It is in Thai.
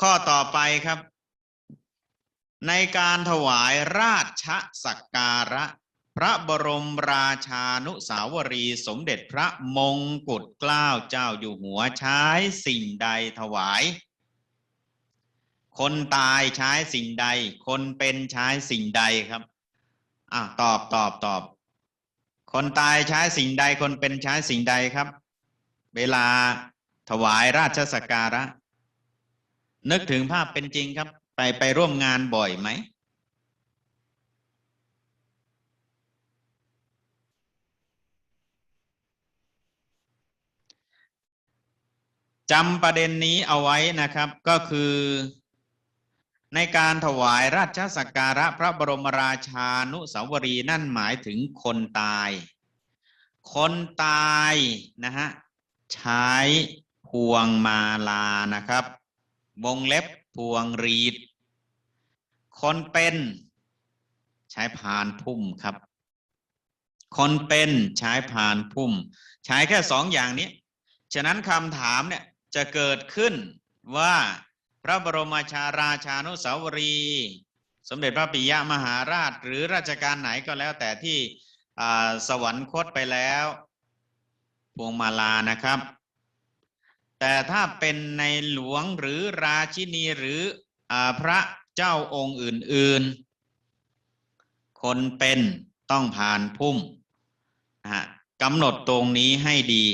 ข้อต่อไปครับ ในการถวายราชสักการะ พระบรมราชานุสาวรีสมเด็จพระมงกุฎเกล้าเจ้าอยู่หัวใช้สิ่งใดถวาย คนตายใช้สิ่งใด คนเป็นใช้สิ่งใดครับอะตอบตอบตอบ คนตายใช้สิ่งใดคนเป็นใช้สิ่งใดครับ เวลาถวายราชสักการะ นึกถึงภาพเป็นจริงครับ ไปไปร่วมงานบ่อยไหม จำประเด็นนี้เอาไว้นะครับก็คือ ในการถวายราชสักการะพระบรมราชานุสาวรีนั่นหมายถึงคนตาย คนตายนะฮะใช้พวงมาลานะครับ วงเล็บพวงรีด คนเป็น ใช้พานพุ่มครับ คนเป็นใช้พานพุ่ม ใช้แค่สองอย่างนี้ ฉะนั้นคำถามเนี่ยจะเกิดขึ้นว่าพระบรมชาราชานุสาวรี สมเด็จพระปิยมหาราช หรือราชการไหนก็แล้วแต่ที่สวรรคตไปแล้ว พวงมาลานะครับ แต่ถ้าเป็นในหลวงหรือราชินีหรืออพระเจ้าองค์อื่น ๆ คนเป็นต้องผ่านพุ่มนะฮะกำหนดตรงนี้ให้ดี